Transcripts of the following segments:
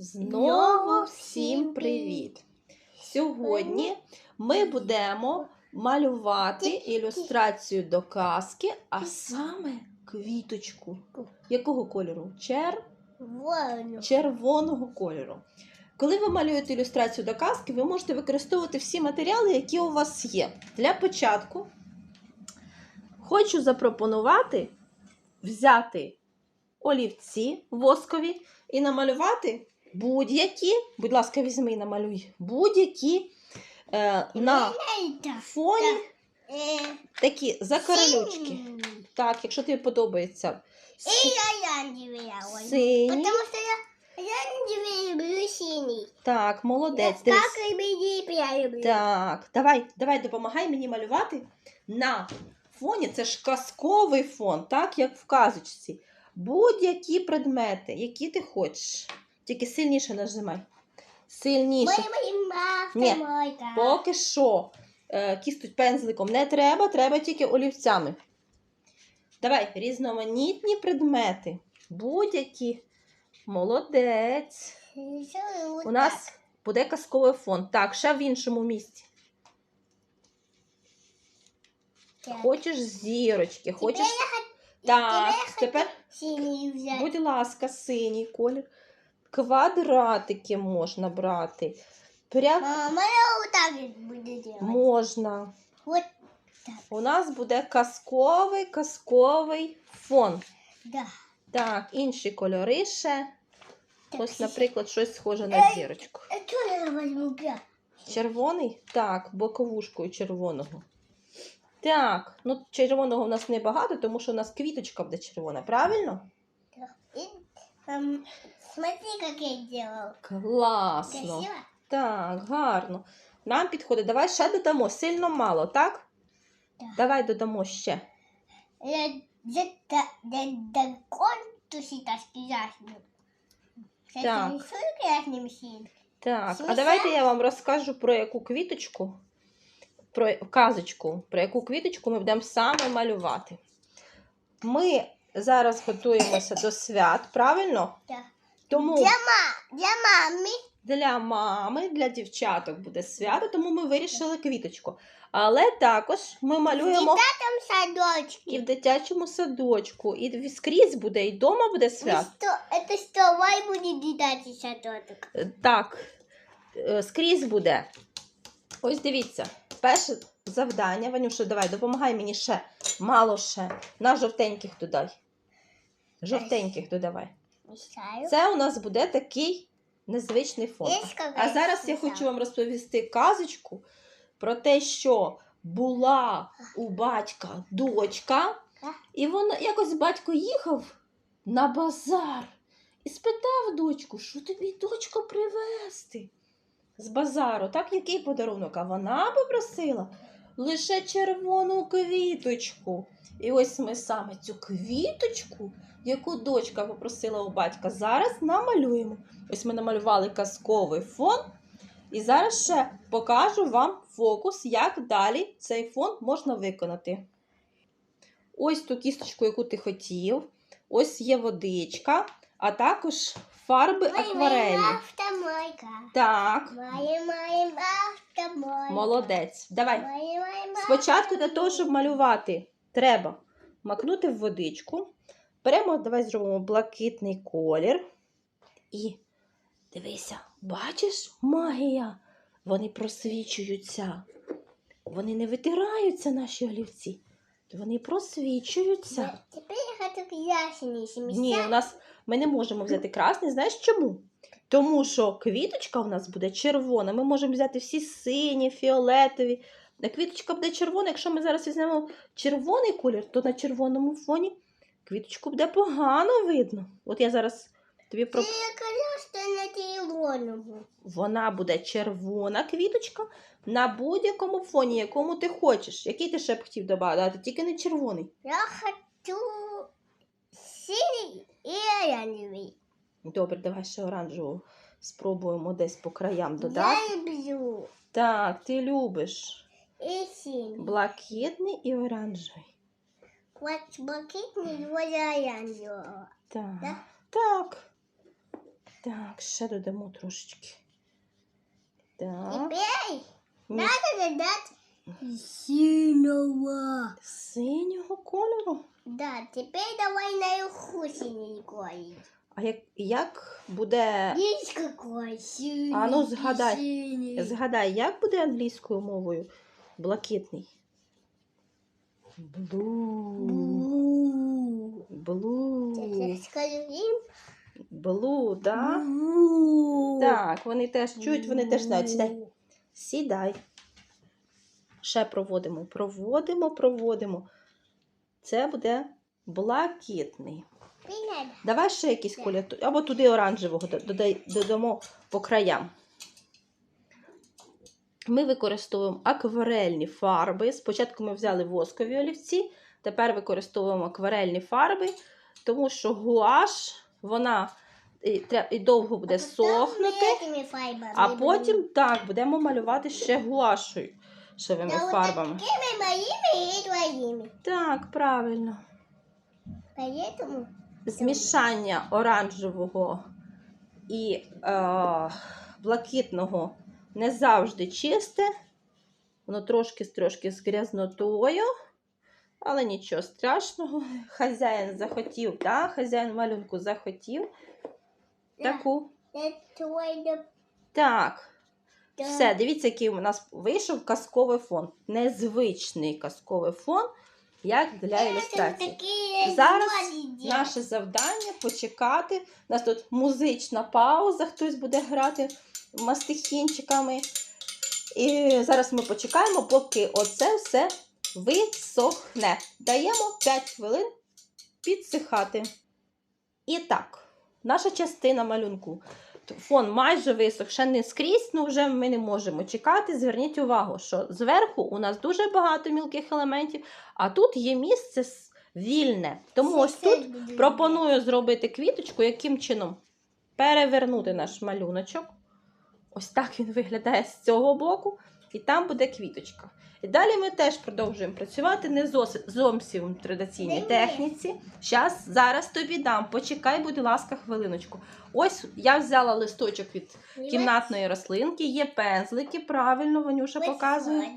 Знову всім привіт! Сьогодні ми будемо малювати ілюстрацію до казки, а саме квіточку. Якого кольору? Чер... Червоного кольору. Коли ви малюєте ілюстрацію до казки, ви можете використовувати всі матеріали, які у вас є. Для початку хочу запропонувати взяти олівці воскові і намалювати будь-які, будь ласка, візьми і намалюй будь-які е, на Это. фоні Э, такі закоролючки. синий. Так, якщо тобі подобається И я оранжевый. синій, Потому что я оранжевый люблю синий. так, молодець. Я дивись. так и мне я люблю. Так, давай, давай допомагай мені малювати на фоні. Це ж казковий фон, так як в казочці. Будь-які предмети, які ти хочеш. Тільки сильніше нажимай. Сильніше. Ні, Поки що е, кістуть пензликом не треба, треба тільки олівцями. Давай, різноманітні предмети. Будь-які. Молодець. У нас буде казковий фон. Так, ще в іншому місці. Хочеш зірочки, хочеш. Так, тепер, будь ласка, синій колір. Квадратики можна брати. Прям Мама, я вот так вот буду делать. можна. Вот, У нас буде казковий казковий фон. да. Так, інші кольори ще. Так, Ось, наприклад, щось схоже на зірочку. А что я возьму прям? Червоний? Так, боковушкою червоного. Так, ну червоного в нас небагато, тому що у нас квіточка буде червона, правильно? И, эм, смотри, как я делал. Класно. Красиво? Так, гарно. Нам підходить. Давай ще додамо. Сильно мало, так? Так. Давай додамо ще. Я где-то до контуси так красным. Сейчас Так. я рисую красным синим. Так, а Смішно? давайте я вам розкажу про яку квіточку, про казочку, про яку квіточку ми будемо саме малювати. Ми зараз готуємося до свят, правильно? Так. Тому Для, ма для мамы. для мами, для дівчаток буде свято, тому ми вирішили квіточку. Але також ми малюємо Там садочки. і в дитячому садочку, і скрізь буде, і вдома буде Вы свят. что, это что, вай будет детский садочек? Е, Так, е, скрізь буде. Ось дивіться, перше завдання. Ванюша, давай, допомагай мені ще. Мало ще. На жовтеньких додай. Жовтеньких додавай. Це у нас буде такий незвичний фон. А зараз я хочу вам розповісти казочку про те, що була у батька дочка, і вона якось батько їхав на базар і спитав дочку, що тобі дочко привезти з базару. Так, який подарунок? А вона попросила лише червону квіточку. І ось ми саме цю квіточку, яку дочка попросила у батька, зараз намалюємо. Ось ми намалювали казковий фон. І зараз ще покажу вам фокус, як далі цей фон можна виконати. Ось ту кісточку, яку ти хотів. Ось є водичка, а також фарби акварелі. Так, молодець. Давай. Спочатку для того, щоб малювати, треба макнути в водичку. Беремо, давай зробимо блакитний колір. І дивися, бачиш, магія. Вони просвічуються. Вони не витираються, наші олівці. Вони просвічуються. Теперь я хочу красный Ні, у нас ми не можемо взяти красний. Знаєш чому? Тому що квіточка у нас буде червона. Ми можемо взяти всі сині, фіолетові. А квіточка буде червона. Якщо ми зараз візьмемо червоний колір, то на червоному фоні квіточку буде погано видно. От я зараз тобі про. Вона буде червона квіточка на будь-якому фоні, якому ти хочеш. Який ти ще б хотів додати, тільки не червоний. Я хочу синий и оранжевый. Добре, давай ще оранжеву спробуємо десь по краям додати. Я люблю Так, ти любиш и синий. блакитний і оранжевий. Вот блакитный возле оранжевого. Так. Да? Так. Так, ще додамо трошечки. Так. Теперь Ні, надо додать синего. Синього кольору. Да, теперь давай наверху синенькой. А як, як буде. Есть какой. А ну, згадай. синий. Згадай, як буде англійською мовою блакитний? Блу. Блу. Блу, да? Бу. Так, вони теж чують, вони теж знають. Сідай. Сідай. Ще проводимо. Проводимо, проводимо. Це буде блакитний. Давай ще якийсь колір. Або туди оранжевого додамо по краям. Ми використовуємо акварельні фарби. Спочатку ми взяли воскові олівці, тепер використовуємо акварельні фарби, тому що гуаш, вона і, і довго буде сохнути. А потім так, будемо малювати ще гуашою шевими Да, фарбами. такими моими и твоими. Так, правильно. Поэтому Змішання оранжевого і е, блакитного не завжди чисте. Воно трошки трошки з грязнотою, але нічого страшного. Хазяїн захотів, так? Хазяїн малюнку захотів таку. Так. Все, дивіться, який у нас вийшов казковий фон. Незвичний казковий фон, як для ілюстрації. Зараз. Наше завдання почекати. У нас тут музична пауза, хтось буде грати мастихінчиками. І зараз ми почекаємо, поки оце все висохне. Даємо 5 хвилин підсихати. І так, наша частина малюнку. Фон майже висох, ще не скрізь, ну вже ми не можемо чекати. Зверніть увагу, що зверху у нас дуже багато мілких елементів, а тут є місце вільне. Тому ось тут пропоную зробити квіточку, яким чином перевернути наш малюночок. Ось так він виглядає з цього боку, і там буде квіточка. І далі ми теж продовжуємо працювати не зовсім в традиційній техніці. Щас, зараз тобі дам. Почекай, будь ласка, хвилиночку. Ось я взяла листочок від кімнатної рослинки, є пензлики, правильно, Ванюша показує.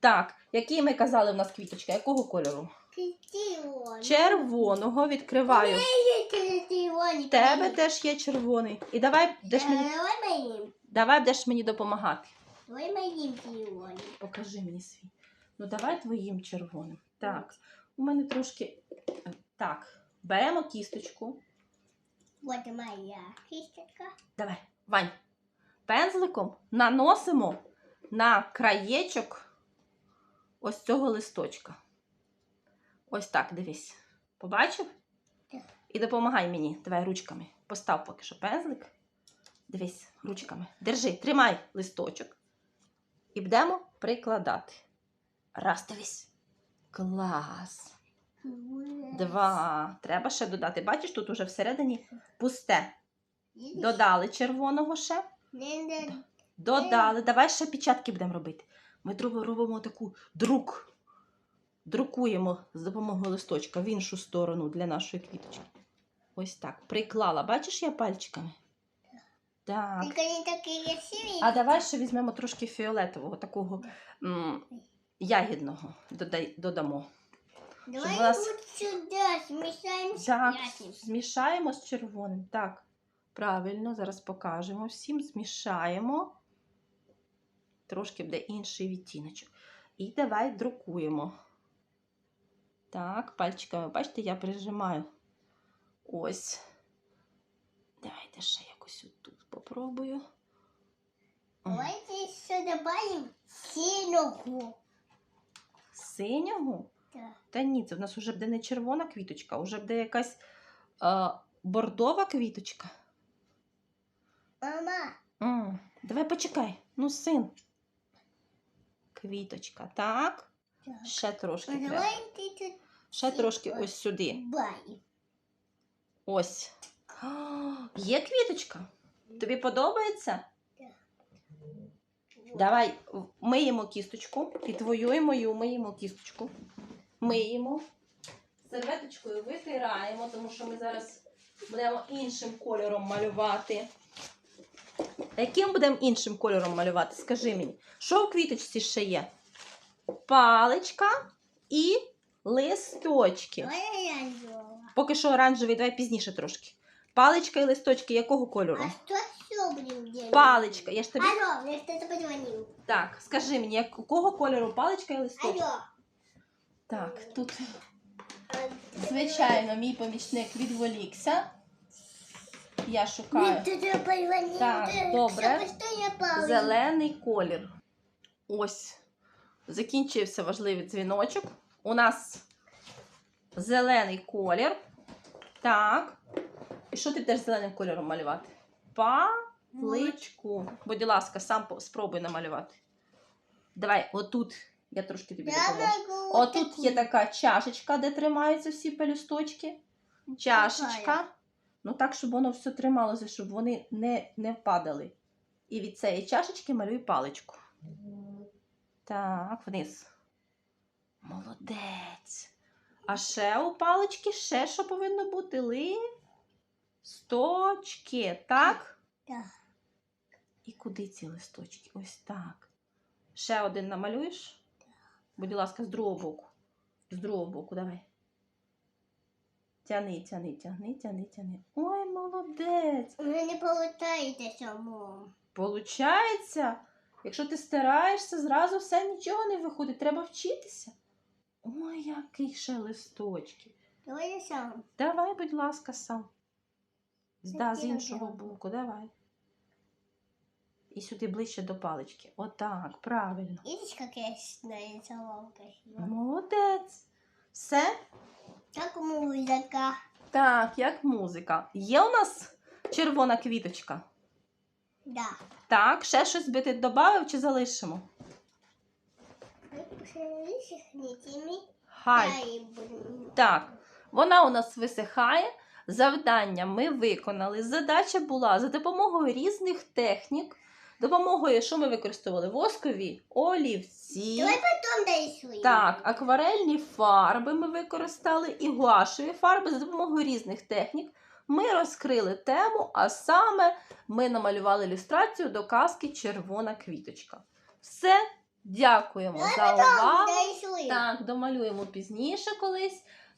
Так, який ми казали, в нас квіточка, якого кольору? Червоного відкриваю. Тебе теж є червоний. І давай будеш мені, давай будеш мені допомагати. Давай моим Кристион. Покажи мені свій. Ну давай твоїм червоним. Так, у мене трошки. е, Так, беремо кісточку. Вот моя кисточка. Давай, Вань. Пензликом наносимо на краєчок ось цього листочка. Ось так, дивись. Побачив? Так. І допомагай мені. Давай ручками. Постав поки що пензлик. Дивись, ручками. Держи, тримай листочок. І будемо прикладати. Раз, дивись. Клас. Два. Треба ще додати. Бачиш, тут уже всередині пусте. Додали червоного ще. Додали. Давай ще печатки будемо робити. Ми робимо таку друк. Друкуємо з допомогою листочка в іншу сторону для нашої квіточки. Ось так. Приклала. Бачиш я пальчиками? Так. Только они такие красивые. А давай ще візьмемо трошки фіолетового, такого м, ягідного додай, додамо. Давай у нас- вот сюда смешаем с Так, змішаємо з червоним. Так, правильно, зараз покажемо всім. Змішаємо. Трошки буде інший відтіночок. І давай друкуємо. Так, пальчиками, бачите, я прижимаю. Ось. Давайте ще якось отут попробую. Давайте еще добавим синего. Синього? Да. Та ні, це в нас вже буде не червона квіточка, а вже буде якась е, бордова квіточка. Мама, М, Давай почекай. Ну, син. Квіточка, так. Так. Ще трошки треба. тут Ще трошки ось сюди. бай. Ось. А, Є квіточка? Тобі подобається? Давай миємо кісточку. І твою, і мою миємо кісточку. Миємо. Серветочкою витираємо, тому що ми зараз Будемо іншим кольором малювати. Яким будемо іншим кольором малювати? Скажи мені, що у квіточці ще є? Паличка і листочки. Поки що оранжевий, давай пізніше трошки. Паличка і листочки якого кольору? А что все будем делать? Паличка. Я ж тобі. Алло, я кто-то позвонил. Так, скажи мені, якого кольору паличка і листочки? Алло. Так, тут, звичайно, мій помічник відволікся. Я шукаю кто-то позвонил. Так, добре. что, что я палочка? зелений колір. Ось. Закінчився важливий дзвіночок. У нас зелений колір. Так. І що ти теж зеленим кольором малювати? Паличку. Будь ласка, сам спробуй намалювати. Давай, отут я трошки тобі допоможу. Отут є така чашечка, де тримаються всі пелюсточки. Чашечка. Ну так, щоб воно все трималося, щоб вони не, не впадали. І від цієї чашечки малюй паличку. Так, вниз. Молодець. А ще у палички ще що повинно бути? Листочки, так? Так. І куди ці листочки? Ось так. Ще один намалюєш? Будь ласка, з другого боку. З другого боку, давай. Тяни, тяни, тяни, тяни, тяни. Ой, молодець. У меня не получается само. Получається, якщо ти стараєшся, зразу все нічого не виходить. Треба вчитися. Ой, який ще листочки. Давай я сам. Давай, будь ласка, сам. Да, з іншого боку, давай. І сюди ближче до палички. Отак, правильно. Видишь, как я красиво? Молодець. Все? Как музыка. Так, як музика. Є у нас червона квіточка. Да. Так, ще щось би ти додав чи залишимо? Хай. И. Так, вона у нас висихає. Завдання ми виконали. Задача була за допомогою різних технік, допомогою, що ми використовували? Воскові олівці. Давай потом дорисуем. Так, акварельні фарби ми використали і гуашеві фарби за допомогою різних технік. Ми розкрили тему, а саме ми намалювали ілюстрацію до казки Червона квіточка. Все, дякуємо за увагу. Так, домалюємо пізніше колись.